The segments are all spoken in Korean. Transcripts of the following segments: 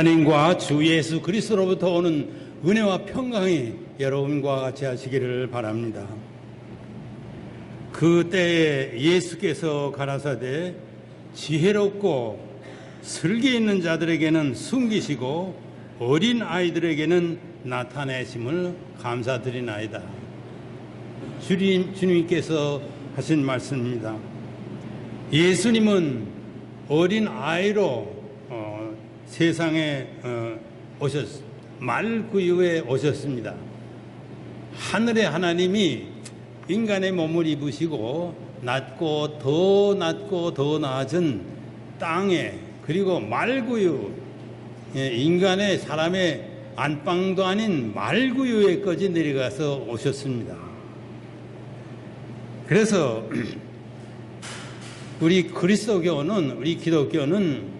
하나님과 주 예수 그리스도로부터 오는 은혜와 평강이 여러분과 같이 하시기를 바랍니다. 그때에 예수께서 가라사대 지혜롭고 슬기 있는 자들에게는 숨기시고 어린 아이들에게는 나타내심을 감사드리나이다. 주님, 주님께서 하신 말씀입니다. 예수님은 어린 아이로 어, 세상에 어, 오셨, 말구유에 오셨습니다. 하늘의 하나님이 인간의 몸을 입으시고 낮고 더 낮고 더 낮은 땅에 그리고 말구유 예, 인간의 사람의 안방도 아닌 말구유에까지 내려가서 오셨습니다. 그래서 우리 그리스도교는 우리 기독교는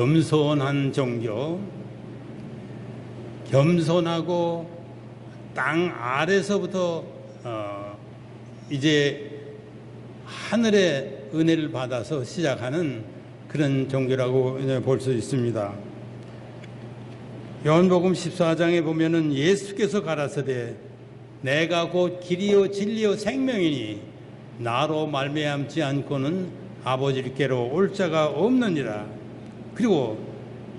겸손한 종교, 겸손하고 땅 아래서부터 어, 이제 하늘의 은혜를 받아서 시작하는 그런 종교라고 볼 수 있습니다. 요한복음 14장에 보면은 예수께서 가라사대 내가 곧 길이요 진리요 생명이니 나로 말미암지 않고는 아버지께로 올 자가 없느니라. 그리고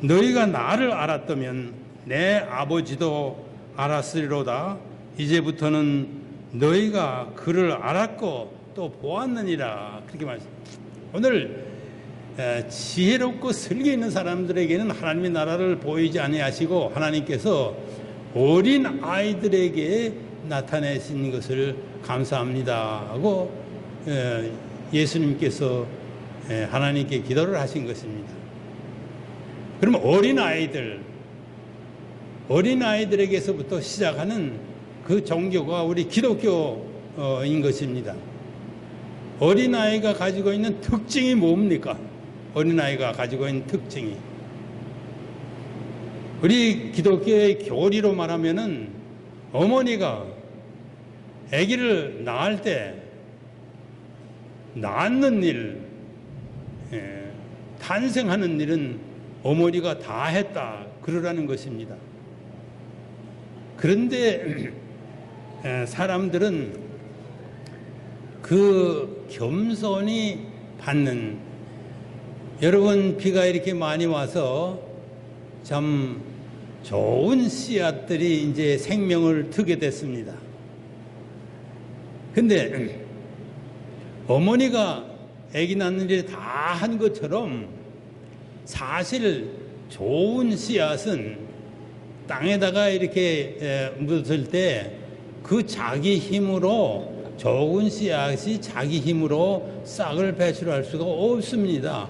너희가 나를 알았다면 내 아버지도 알았으리로다. 이제부터는 너희가 그를 알았고 또 보았느니라. 그렇게 말씀. 오늘 지혜롭고 슬기 있는 사람들에게는 하나님의 나라를 보이지 아니하시고 하나님께서 어린 아이들에게 나타내신 것을 감사합니다 하고 예수님께서 하나님께 기도를 하신 것입니다. 그러면 어린 아이들, 어린 아이들에게서부터 시작하는 그 종교가 우리 기독교인 것입니다. 어린 아이가 가지고 있는 특징이 뭡니까? 어린 아이가 가지고 있는 특징이 우리 기독교의 교리로 말하면은 어머니가 아기를 낳을 때 낳는 일, 예, 탄생하는 일은 어머니가 다 했다 그러라는 것입니다. 그런데 예, 사람들은 그 겸손히 받는 여러분 비가 이렇게 많이 와서 참 좋은 씨앗들이 이제 생명을 트게 됐습니다. 근데 어머니가 아기 낳는 일을 다한 것처럼 사실 좋은 씨앗은 땅에다가 이렇게 묻을 때 그 자기 힘으로 좋은 씨앗이 자기 힘으로 싹을 배출할 수가 없습니다.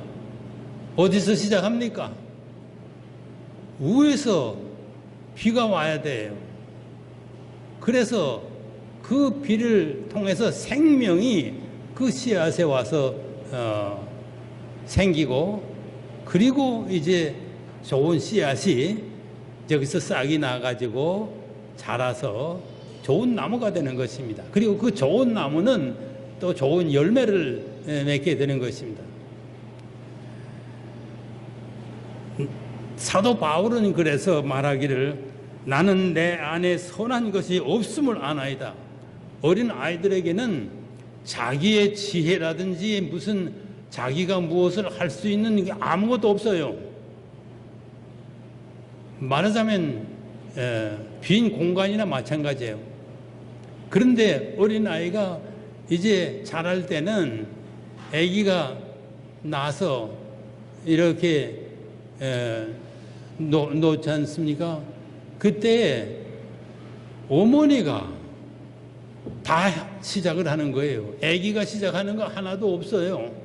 어디서 시작합니까? 위에서 비가 와야 돼요. 그래서 그 비를 통해서 생명이 그 씨앗에 와서 어, 생기고 그리고 이제 좋은 씨앗이 여기서 싹이 나가지고 자라서 좋은 나무가 되는 것입니다. 그리고 그 좋은 나무는 또 좋은 열매를 맺게 되는 것입니다. 사도 바울은 그래서 말하기를 나는 내 안에 선한 것이 없음을 아나이다. 어린 아이들에게는 자기의 지혜라든지 무슨 자기가 무엇을 할 수 있는 게 아무것도 없어요. 말하자면 빈 공간이나 마찬가지예요. 그런데 어린 아이가 이제 자랄 때는 아기가 나서 이렇게 놓, 놓지 않습니까? 그때 어머니가 다 시작을 하는 거예요. 아기가 시작하는 거 하나도 없어요.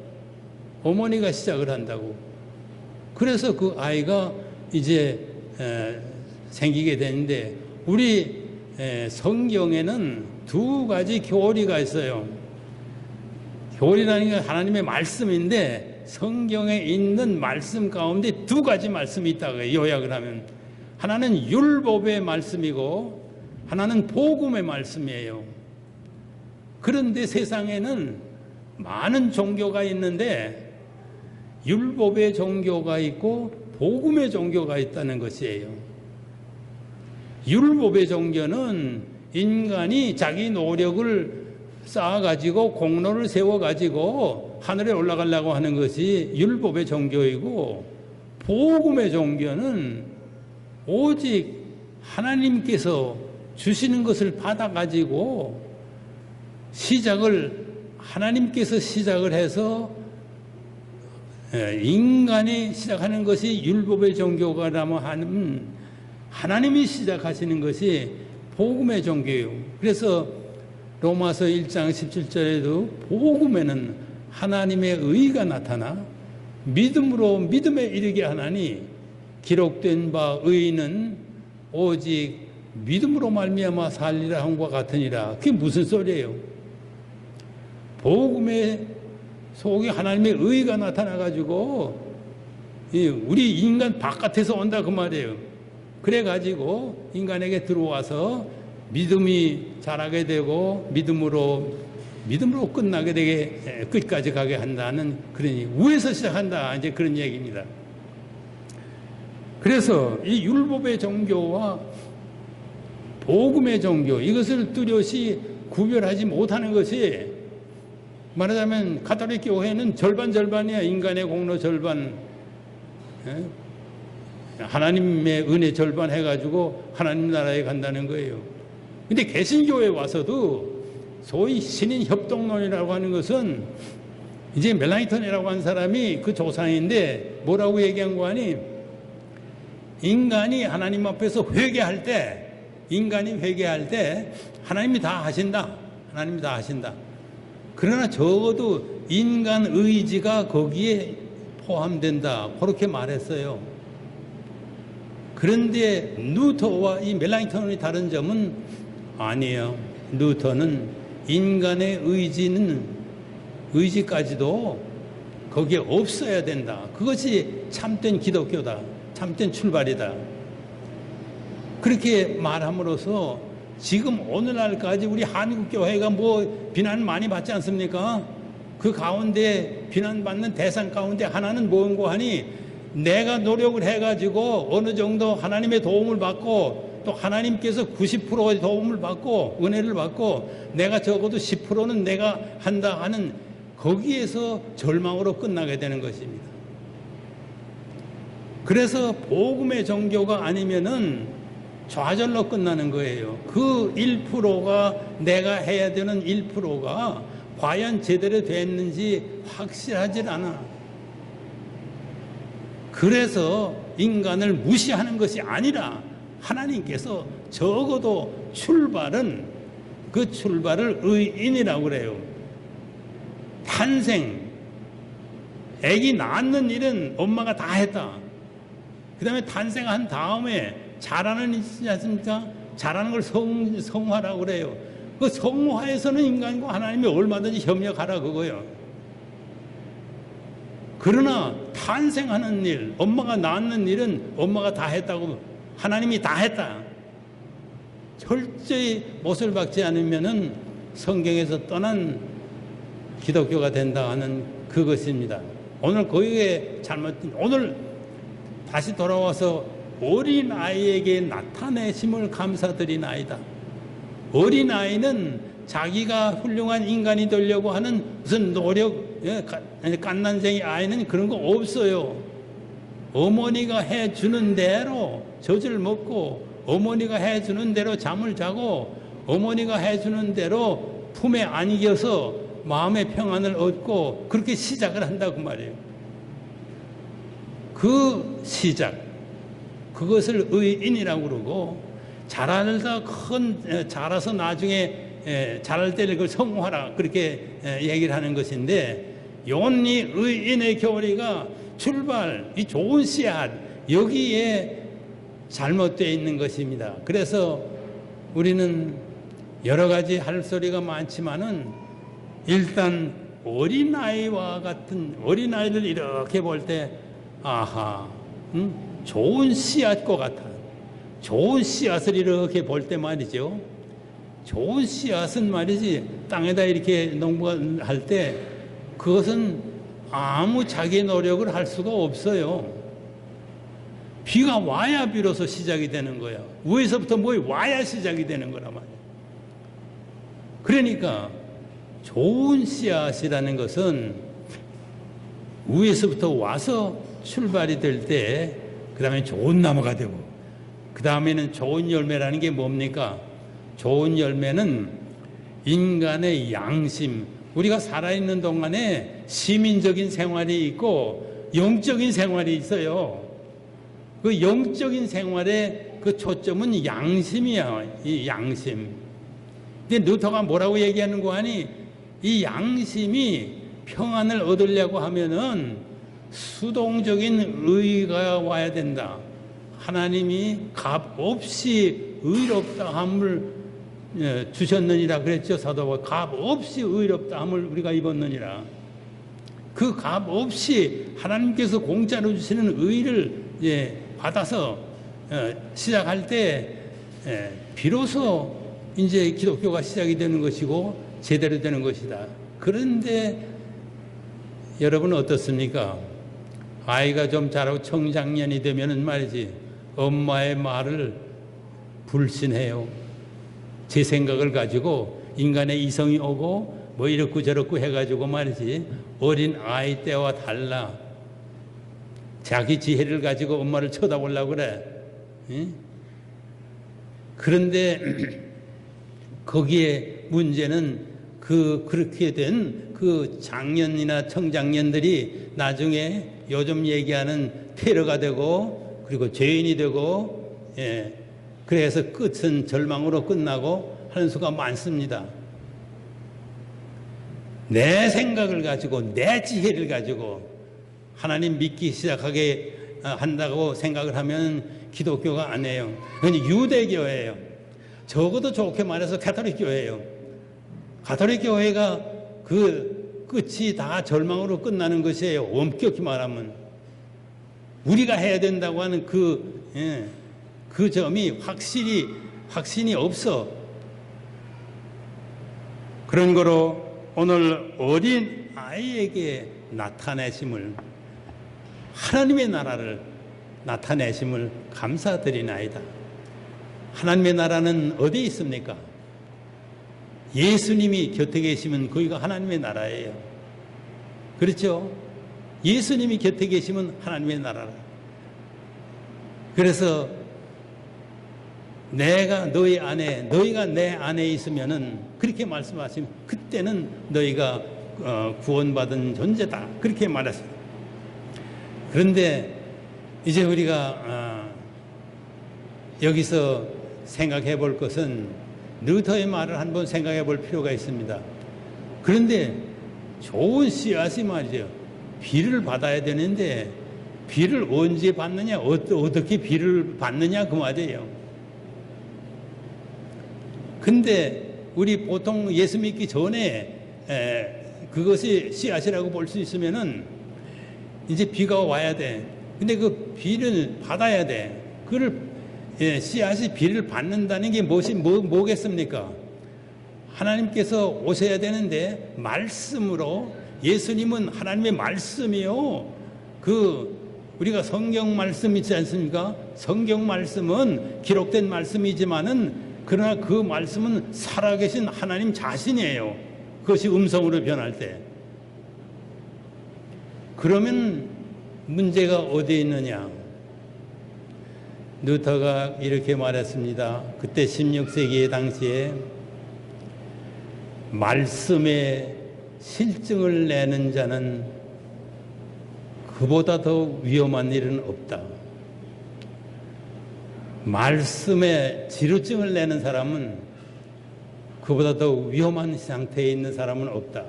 어머니가 시작을 한다고. 그래서 그 아이가 이제 에, 생기게 되는데 우리 에, 성경에는 두 가지 교리가 있어요. 교리라는 게 하나님의 말씀인데 성경에 있는 말씀 가운데 두 가지 말씀이 있다고 요약을 하면 하나는 율법의 말씀이고 하나는 복음의 말씀이에요. 그런데 세상에는 많은 종교가 있는데 율법의 종교가 있고 복음의 종교가 있다는 것이에요. 율법의 종교는 인간이 자기 노력을 쌓아가지고 공로를 세워가지고 하늘에 올라가려고 하는 것이 율법의 종교이고 복음의 종교는 오직 하나님께서 주시는 것을 받아가지고 시작을 하나님께서 시작을 해서 예, 인간이 시작하는 것이 율법의 종교가라면 하는 하나님이 시작하시는 것이 복음의 종교예요. 그래서 로마서 1장 17절에도 복음에는 하나님의 의가 나타나 믿음으로 믿음에 이르게 하나니 기록된 바 의는 오직 믿음으로 말미암아 살리라 한과 같으니라. 그게 무슨 소리예요? 복음의 속에 하나님의 의가 나타나 가지고 우리 인간 바깥에서 온다 그 말이에요. 그래 가지고 인간에게 들어와서 믿음이 자라게 되고 믿음으로 믿음으로 끝나게 되게 끝까지 가게 한다는 그러니 위에서 시작한다 이제 그런 얘기입니다. 그래서 이 율법의 종교와 복음의 종교 이것을 뚜렷이 구별하지 못하는 것이 말하자면 가톨릭 교회는 절반 절반이야 인간의 공로 절반 예? 하나님의 은혜 절반 해가지고 하나님 나라에 간다는 거예요. 근데 개신교에 와서도 소위 신인 협동론이라고 하는 것은 이제 멜라이턴이라고 하는 사람이 그 조상인데 뭐라고 얘기한 거 아니? 인간이 하나님 앞에서 회개할 때, 인간이 회개할 때 하나님이 다 하신다. 하나님이 다 하신다. 그러나 적어도 인간 의지가 거기에 포함된다. 그렇게 말했어요. 그런데 누터와 이 멜라이턴의 다른 점은 아니에요. 누터는 인간의 의지는 의지까지도 거기에 없어야 된다. 그것이 참된 기독교다. 참된 출발이다. 그렇게 말함으로써 지금 오늘날까지 우리 한국교회가 뭐 비난 많이 받지 않습니까? 그 가운데 비난받는 대상 가운데 하나는 뭔고 하니 내가 노력을 해가지고 어느 정도 하나님의 도움을 받고 또 하나님께서 90%의 도움을 받고 은혜를 받고 내가 적어도 10%는 내가 한다 하는 거기에서 절망으로 끝나게 되는 것입니다. 그래서 복음의 종교가 아니면은 좌절로 끝나는 거예요. 그 1%가 내가 해야 되는 1%가 과연 제대로 됐는지 확실하지 않아. 그래서 인간을 무시하는 것이 아니라 하나님께서 적어도 출발은 그 출발을 의인이라고 그래요. 탄생, 아기 낳는 일은 엄마가 다 했다. 그 다음에 탄생한 다음에 잘하는 있지 않습니까? 잘하는 걸 성, 성화라고 그래요. 그 성화에서는 인간과 하나님이 얼마든지 협력하라 그거요. 그러나 탄생하는 일, 엄마가 낳는 일은 엄마가 다 했다고 하나님이 다 했다. 철저히 못을 박지 않으면은 성경에서 떠난 기독교가 된다 하는 그것입니다. 오늘 거기에 잘못, 오늘 다시 돌아와서 어린 아이에게 나타내심을 감사드리나이다. 어린 아이는 자기가 훌륭한 인간이 되려고 하는 무슨 노력, 예, 깐난쟁이 아이는 그런 거 없어요. 어머니가 해주는 대로 젖을 먹고 어머니가 해주는 대로 잠을 자고 어머니가 해주는 대로 품에 안겨서 마음의 평안을 얻고 그렇게 시작을 한다고 말이에요. 그 시작, 그것을 의인이라고 그러고 자라다 큰 자라서 나중에 자랄 때를 그 성화라 그렇게 얘기를 하는 것인데 요이 의인의 교리가 출발 이 좋은 씨앗 여기에 잘못되어 있는 것입니다. 그래서 우리는 여러 가지 할 소리가 많지만은 일단 어린아이와 같은 어린아이를 이렇게 볼 때 아하 음? 좋은 씨앗과 같아. 좋은 씨앗을 이렇게 볼 때 말이죠. 좋은 씨앗은 말이지 땅에다 이렇게 농부할 때 그것은 아무 자기 노력을 할 수가 없어요. 비가 와야 비로소 시작이 되는 거야. 위에서부터 뭐 와야 시작이 되는 거란 말이야. 그러니까 좋은 씨앗이라는 것은 위에서부터 와서 출발이 될 때, 그 다음에 좋은 나무가 되고, 그 다음에는 좋은 열매라는 게 뭡니까? 좋은 열매는 인간의 양심, 우리가 살아있는 동안에 시민적인 생활이 있고, 영적인 생활이 있어요. 그 영적인 생활의 그 초점은 양심이야, 이 양심. 근데 루터가 뭐라고 얘기하는 거 아니? 이 양심이 평안을 얻으려고 하면은 수동적인 의가 와야 된다. 하나님이 값 없이 의롭다 함을 예, 주셨느니라 그랬죠 사도가 값 없이 의롭다 함을 우리가 입었느니라. 그 값 없이 하나님께서 공짜로 주시는 의를 예, 받아서 어, 시작할 때 예, 비로소 이제 기독교가 시작이 되는 것이고 제대로 되는 것이다. 그런데 여러분 어떻습니까? 아이가 좀 자라고 청장년이 되면은 말이지 엄마의 말을 불신해요. 제 생각을 가지고 인간의 이성이 오고 뭐 이렇고 저렇고 해가지고 말이지 어린 아이 때와 달라 자기 지혜를 가지고 엄마를 쳐다보려고 그래. 응? 그런데 거기에 문제는 그 그렇게 된 그 장년이나 청장년들이 나중에 요즘 얘기하는 테러가 되고 그리고 죄인이 되고 예 그래서 끝은 절망으로 끝나고 하는 수가 많습니다. 내 생각을 가지고 내 지혜를 가지고 하나님 믿기 시작하게 한다고 생각을 하면 기독교가 아니에요. 유대교예요. 적어도 좋게 말해서 가톨릭 교회예요. 가톨릭 교회가 그 끝이 다 절망으로 끝나는 것이에요. 엄격히 말하면. 우리가 해야 된다고 하는 그, 예, 그 점이 확실히, 확신이 없어. 그런 거로 오늘 어린 아이에게 나타내심을, 하나님의 나라를 나타내심을 감사드리나이다. 하나님의 나라는 어디에 있습니까? 예수님이 곁에 계시면 거기가 하나님의 나라예요. 그렇죠? 예수님이 곁에 계시면 하나님의 나라라. 그래서 내가 너희 안에, 너희가 내 안에 있으면은 그렇게 말씀하시면 그때는 너희가 어, 구원받은 존재다. 그렇게 말했어요. 그런데 이제 우리가 어, 여기서 생각해 볼 것은 루터의 말을 한번 생각해 볼 필요가 있습니다. 그런데 좋은 씨앗이 말이죠. 비를 받아야 되는데 비를 언제 받느냐, 어떻게 비를 받느냐 그 말이에요. 근데 우리 보통 예수 믿기 전에 에, 그것이 씨앗이라고 볼 수 있으면은 이제 비가 와야 돼. 근데 그 비를 받아야 돼. 그를 예, 씨앗이 비를 받는다는 게 무엇이 뭐, 뭐겠습니까? 하나님께서 오셔야 되는데 말씀으로 예수님은 하나님의 말씀이요. 그 우리가 성경 말씀 있지 않습니까? 성경 말씀은 기록된 말씀이지만은 그러나 그 말씀은 살아계신 하나님 자신이에요. 그것이 음성으로 변할 때. 그러면 문제가 어디에 있느냐? 루터가 이렇게 말했습니다. 그때 16세기 당시에 말씀에 실증을 내는 자는 그보다 더 위험한 일은 없다. 말씀에 지루증을 내는 사람은 그보다 더 위험한 상태에 있는 사람은 없다.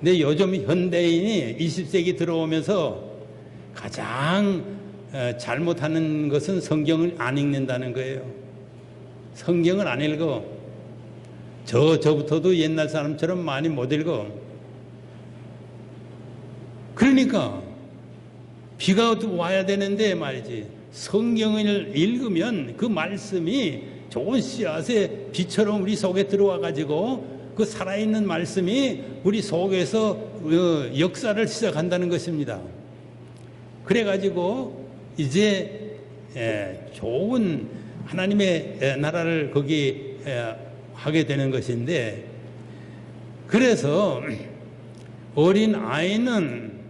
근데 요즘 현대인이 20세기 들어오면서 가장 어, 잘못하는 것은 성경을 안 읽는다는 거예요. 성경을 안 읽어. 저, 저부터도 옛날 사람처럼 많이 못 읽어. 그러니까, 비가 와야 되는데 말이지. 성경을 읽으면 그 말씀이 좋은 씨앗에 비처럼 우리 속에 들어와 가지고 그 살아있는 말씀이 우리 속에서 어, 역사를 시작한다는 것입니다. 그래가지고 이제 에, 좋은 하나님의 에, 나라를 거기 에, 하게 되는 것인데 그래서 어린 아이는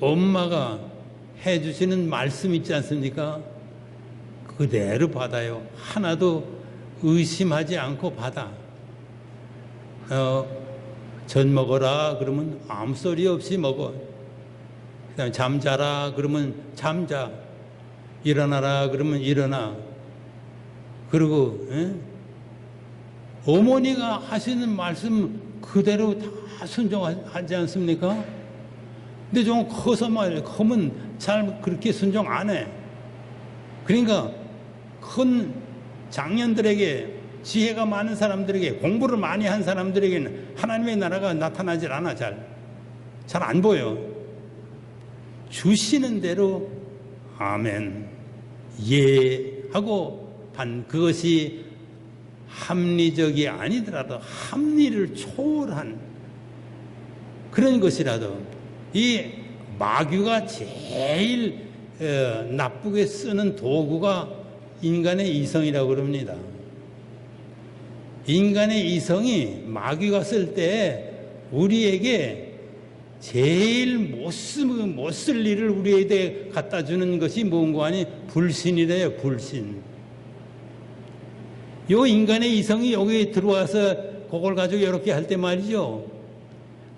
엄마가 해주시는 말씀 있지 않습니까? 그대로 받아요. 하나도 의심하지 않고 받아. 어, 전 먹어라 그러면 아무 소리 없이 먹어. 그다음에 잠자라 그러면 잠자. 일어나라 그러면 일어나. 그리고 에? 어머니가 하시는 말씀 그대로 다 순종하지 않습니까? 근데 좀 커서 말이야. 커면 잘 그렇게 순종 안 해. 그러니까 큰 장년들에게 지혜가 많은 사람들에게 공부를 많이 한 사람들에게는 하나님의 나라가 나타나질 않아 잘. 잘 안 보여. 주시는 대로 아멘. 예 하고 반 그것이 합리적이 아니더라도 합리를 초월한 그런 것이라도 이 마귀가 제일 어, 나쁘게 쓰는 도구가 인간의 이성이라고 그럽니다. 인간의 이성이 마귀가 쓸 때 우리에게 제일 못쓸 일을 우리에게 갖다 주는 것이 뭔가 아니 불신이래요, 불신. 요 인간의 이성이 여기 들어와서 그걸 가지고 이렇게 할 때 말이죠.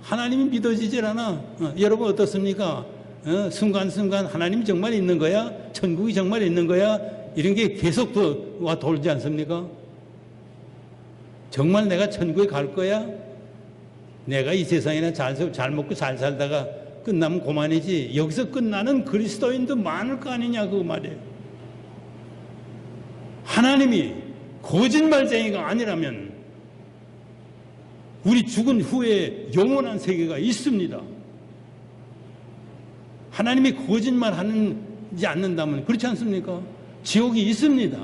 하나님이 믿어지질 않아. 어, 여러분 어떻습니까? 어, 순간순간 하나님이 정말 있는 거야? 천국이 정말 있는 거야? 이런 게 계속 와 돌지 않습니까? 정말 내가 천국에 갈 거야? 내가 이 세상이나 잘, 잘 먹고 잘 살다가 끝나면 그만이지. 여기서 끝나는 그리스도인도 많을 거 아니냐, 그 말이에요. 하나님이 거짓말쟁이가 아니라면 우리 죽은 후에 영원한 세계가 있습니다. 하나님이 거짓말 하지 않는다면 그렇지 않습니까? 지옥이 있습니다.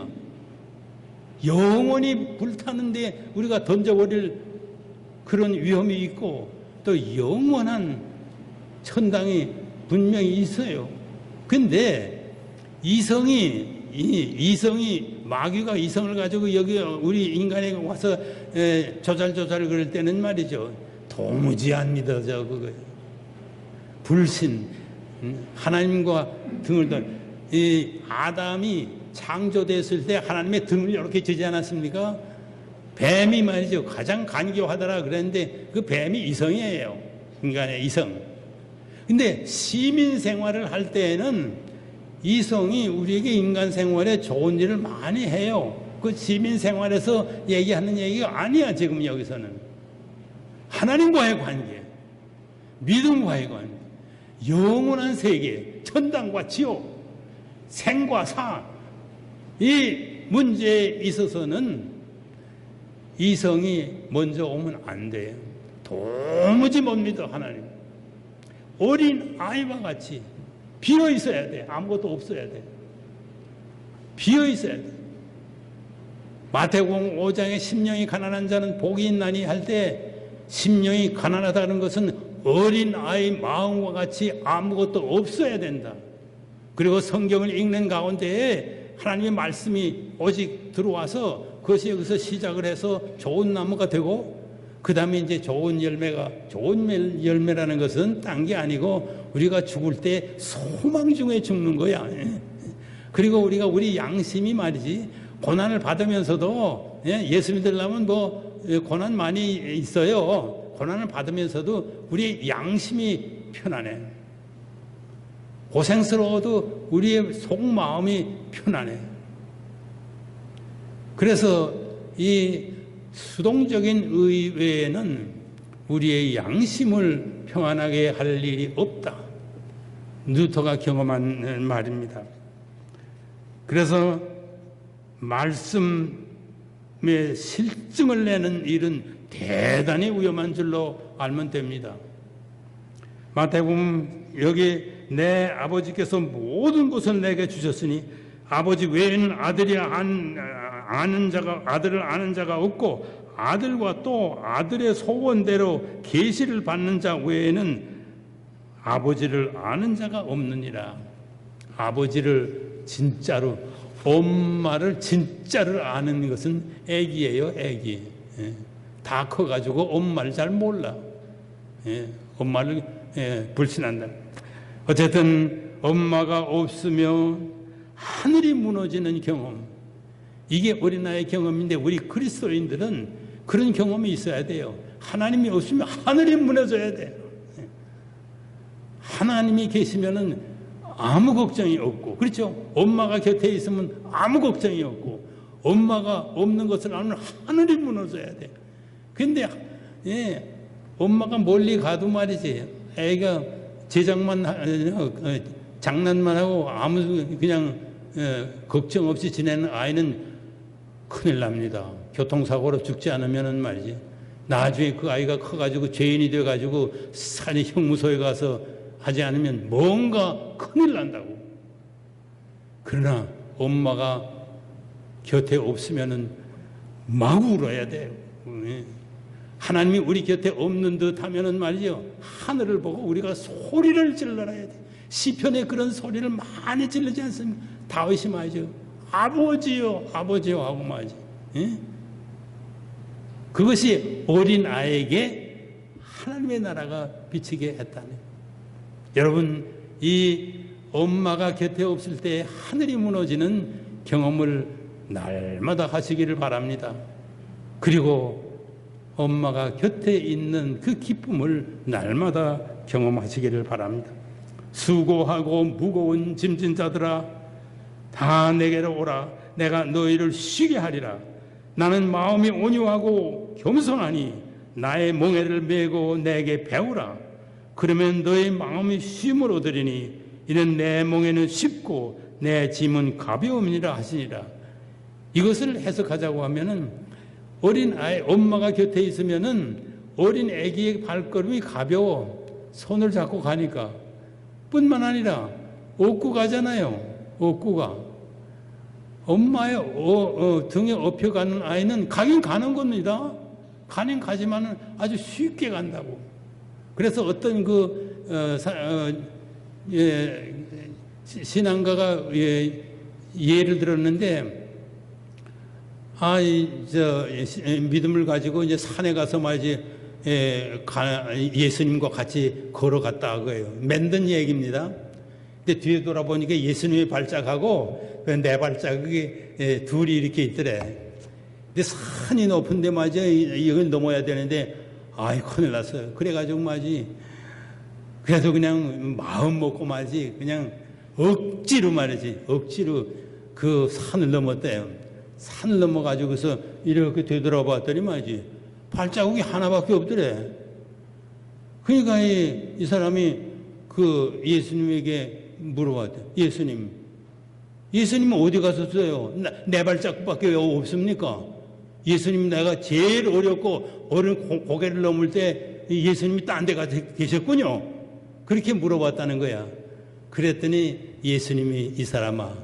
영원히 불타는데 우리가 던져버릴 그런 위험이 있고 또 영원한 천당이 분명히 있어요. 근데 이성이 이 이성이 마귀가 이성을 가지고 여기 우리 인간에 와서 조잘조잘 그럴 때는 말이죠. 도무지 안 믿어져 그거. 불신 하나님과 등을 던 이 아담이 창조됐을 때 하나님의 등을 이렇게 지지 않았습니까? 뱀이 말이죠. 가장 간교하더라 그랬는데 그 뱀이 이성이에요. 인간의 이성. 근데 시민 생활을 할 때에는 이성이 우리에게 인간 생활에 좋은 일을 많이 해요. 그 시민 생활에서 얘기하는 얘기가 아니야, 지금 여기서는. 하나님과의 관계, 믿음과의 관계, 영원한 세계, 천당과 지옥, 생과 사, 이 문제에 있어서는 이성이 먼저 오면 안 돼요. 도무지 못 믿어, 하나님. 어린 아이와 같이 비어 있어야 돼. 아무것도 없어야 돼. 비어 있어야 돼. 마태복음 5장에 심령이 가난한 자는 복이 있나니 할 때 심령이 가난하다는 것은 어린 아이 마음과 같이 아무것도 없어야 된다. 그리고 성경을 읽는 가운데에 하나님의 말씀이 오직 들어와서 그것이 여기서 시작을 해서 좋은 나무가 되고 그 다음에 이제 좋은 열매가 좋은 열매라는 것은 딴 게 아니고 우리가 죽을 때 소망 중에 죽는 거야. 예. 그리고 우리가 우리 양심이 말이지 고난을 받으면서도 예, 예수 믿으려면 뭐 예, 고난 많이 있어요. 고난을 받으면서도 우리 양심이 편안해. 고생스러워도 우리의 속마음이 편안해. 그래서 이 수동적인 의외에는 우리의 양심을 평안하게 할 일이 없다. 뉴터가 경험한 말입니다. 그래서 말씀의 실증을 내는 일은 대단히 위험한 줄로 알면 됩니다. 마태복음 여기 내 아버지께서 모든 것을 내게 주셨으니 아버지 외에는 아들이 안, 아는 자가 아들을 아는 자가 없고 아들과 또 아들의 소원대로 계시를 받는 자 외에는 아버지를 아는 자가 없느니라. 아버지를 진짜로 엄마를 진짜를 아는 것은 애기예요, 애기. 예. 다 커가지고 엄마를 잘 몰라. 예. 엄마를 예, 불신한다. 어쨌든 엄마가 없으면 하늘이 무너지는 경험. 이게 어린아이의 경험인데 우리 그리스도인들은 그런 경험이 있어야 돼요. 하나님이 없으면 하늘이 무너져야 돼요. 예. 하나님이 계시면은 아무 걱정이 없고, 그렇죠? 엄마가 곁에 있으면 아무 걱정이 없고, 엄마가 없는 것을 알면 하늘이 무너져야 돼. 근데, 예, 엄마가 멀리 가도 말이지, 애가 제작만, 하- 어, 어, 장난만 하고 아무 그냥 어, 걱정 없이 지내는 아이는 큰일 납니다. 교통사고로 죽지 않으면은 말이지. 나중에 그 아이가 커가지고 죄인이 돼가지고 산이 형무소에 가서 하지 않으면 뭔가 큰일 난다고. 그러나 엄마가 곁에 없으면은 마구 울어야 돼요. 예. 하나님이 우리 곁에 없는 듯 하면은 말이죠. 하늘을 보고 우리가 소리를 질러야 돼. 시편에 그런 소리를 많이 질르지 않습니까? 다윗이 말이죠. 아버지요, 아버지요 하고 말이죠. 예? 그것이 어린 아이에게 하나님의 나라가 비치게 했다네. 여러분, 이 엄마가 곁에 없을 때 하늘이 무너지는 경험을 날마다 하시기를 바랍니다. 그리고 엄마가 곁에 있는 그 기쁨을 날마다 경험하시기를 바랍니다. 수고하고 무거운 짐진 자들아 다 내게로 오라. 내가 너희를 쉬게 하리라. 나는 마음이 온유하고 겸손하니 나의 멍에를 메고 내게 배우라. 그러면 너의 마음이 쉼을 얻으리니 이는 내 멍에는 쉽고 내 짐은 가벼움이라 하시니라. 이것을 해석하자고 하면은 어린 아이 엄마가 곁에 있으면은 어린 아기의 발걸음이 가벼워. 손을 잡고 가니까 뿐만 아니라 업고 가잖아요. 업고 가. 엄마의 어, 어, 등에 업혀가는 아이는 가긴 가는 겁니다. 가긴 가지만은 아주 쉽게 간다고. 그래서 어떤 그 어, 사, 어, 예, 시- 신앙가가 예, 예를 들었는데 아, 이, 저, 예, 믿음을 가지고 이제 산에 가서 말이지, 예, 가- 예수님과 같이 걸어갔다 그거예요. 만든 얘기입니다. 근데 뒤에 돌아보니까 예수님의 발자하고 그내 발자국이 예, 둘이 이렇게 있더래. 근데 산이 높은데 말이죠. 이- 이걸 넘어야 되는데, 아이, 큰일 났어요. 그래가지고 말이지. 그래도 그냥 마음 먹고 말이지. 그냥 억지로 말이지. 억지로 그 산을 넘었대요. 산을 넘어가지고서 이렇게 되돌아봤더니 말이지. 발자국이 하나밖에 없더래. 그러니까 이, 이 사람이 그 예수님에게 물어봤대. 예수님, 예수님은 어디 가셨어요? 나- 내 발자국밖에 없습니까? 예수님 내가 제일 어렵고 어른 고- 고개를 넘을 때 예수님이 딴 데 가서 계셨군요. 그렇게 물어봤다는 거야. 그랬더니 예수님이 이 사람아,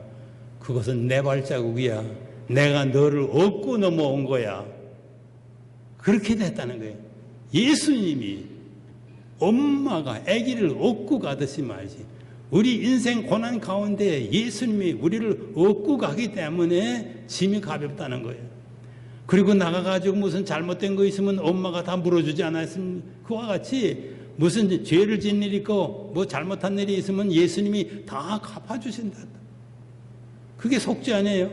그것은 내 발자국이야. 내가 너를 얻고 넘어온 거야. 그렇게 됐다는 거예요. 예수님이 엄마가 아기를 얻고 가듯이 말이지. 우리 인생 고난 가운데 예수님이 우리를 얻고 가기 때문에 짐이 가볍다는 거예요. 그리고 나가가지고 무슨 잘못된 거 있으면 엄마가 다 물어주지 않았습니까? 그와 같이 무슨 죄를 짓는 일 있고 뭐 잘못한 일이 있으면 예수님이 다 갚아주신다. 그게 속죄 아니에요?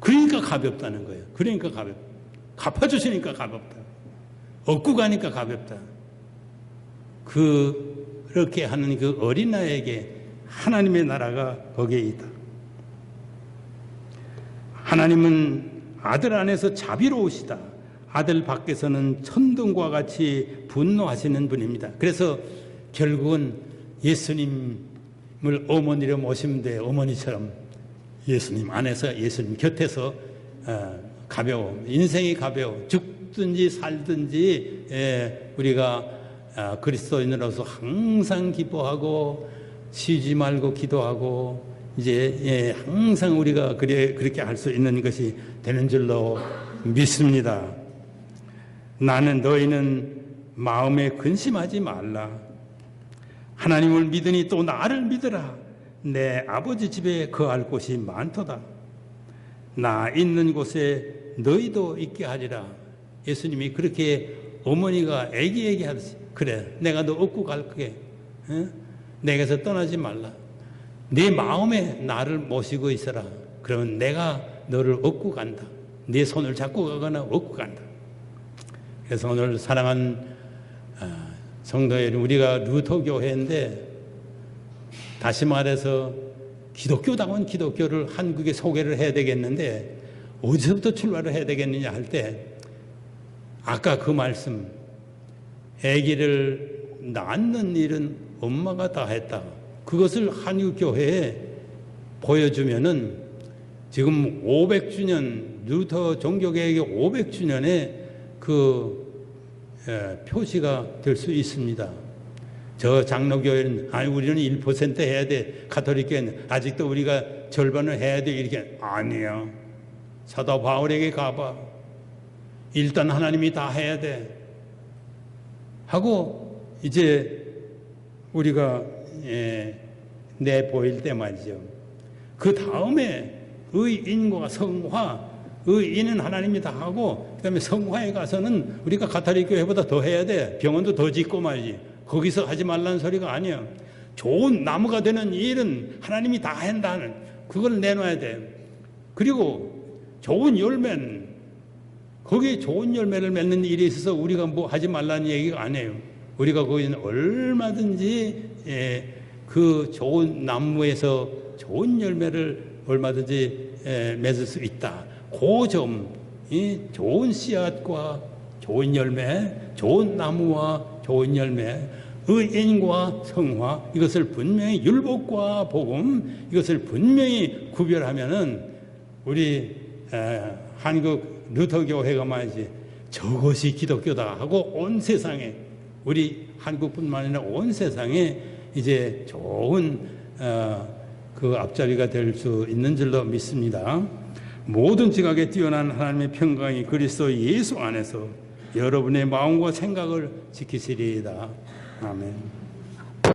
그러니까 가볍다는 거예요. 그러니까 가볍다. 갚아주시니까 가볍다. 얻고 가니까 가볍다. 그, 그렇게 하는 그 어린아이에게 하나님의 나라가 거기에 있다. 하나님은 아들 안에서 자비로우시다. 아들 밖에서는 천둥과 같이 분노하시는 분입니다. 그래서 결국은 예수님을 어머니로 모시면 돼요. 어머니처럼 예수님 안에서 예수님 곁에서 어, 가벼워 인생이 가벼워 죽든지 살든지 예, 우리가 아, 그리스도인으로서 항상 기뻐하고 쉬지 말고 기도하고 이제 예, 항상 우리가 그래 그렇게 할 수 있는 것이 되는 줄로 믿습니다. 나는 너희는 마음에 근심하지 말라. 하나님을 믿으니 또 나를 믿으라. 내 아버지 집에 거할 곳이 많도다. 나 있는 곳에 너희도 있게 하리라. 예수님이 그렇게 어머니가 애기애기 하듯이 그래 내가 너 업고 갈 거게 어? 내게서 떠나지 말라. 네 마음에 나를 모시고 있어라. 그러면 내가 너를 업고 간다. 네 손을 잡고 가거나 업고 간다. 그래서 오늘 사랑한 아, 성도 여러분, 우리가 루터 교회인데 다시 말해서 기독교다운 기독교를 한국에 소개를 해야 되겠는데 어디서부터 출발을 해야 되겠느냐 할 때 아까 그 말씀 아기를 낳는 일은 엄마가 다 했다. 그것을 한국교회에 보여주면은 지금 500주년 루터 종교개혁의 500주년에 그 예, 표시가 될 수 있습니다. 저 장로교회는 아니 우리는 1% 해야 돼. 가톨릭교회는 아직도 우리가 절반을 해야 돼. 이렇게 아니요. 사도 바울에게 가봐. 일단 하나님이 다 해야 돼. 하고 이제 우리가 예, 내 보일 때 말이죠. 그 다음에 의인과 성화, 의인은 하나님이 다 하고 그다음에 성화에 가서는 우리가 가톨릭 교회보다 더 해야 돼. 병원도 더 짓고 말이지. 거기서 하지 말라는 소리가 아니야. 좋은 나무가 되는 일은 하나님이 다 한다는 그걸 내놔야 돼. 그리고 좋은 열매는 거기에 좋은 열매를 맺는 일에 있어서 우리가 뭐 하지 말라는 얘기가 아니에요. 우리가 거기는 얼마든지 예, 그 좋은 나무에서 좋은 열매를 얼마든지 예, 맺을 수 있다. 그 점, 이 좋은 씨앗과 좋은 열매, 좋은 나무와 좋은 열매, 의인과 성화 이것을 분명히 율법과 복음 이것을 분명히 구별하면은 우리 에, 한국 루터 교회가 말이지 저것이 기독교다 하고 온 세상에 우리 한국뿐만 아니라 온 세상에 이제 좋은 어, 그 앞자리가 될 수 있는 줄로 믿습니다. 모든 지각에 뛰어난 하나님의 평강이 그리스도 예수 안에서 여러분의 마음과 생각을 지키시리이다. 아멘.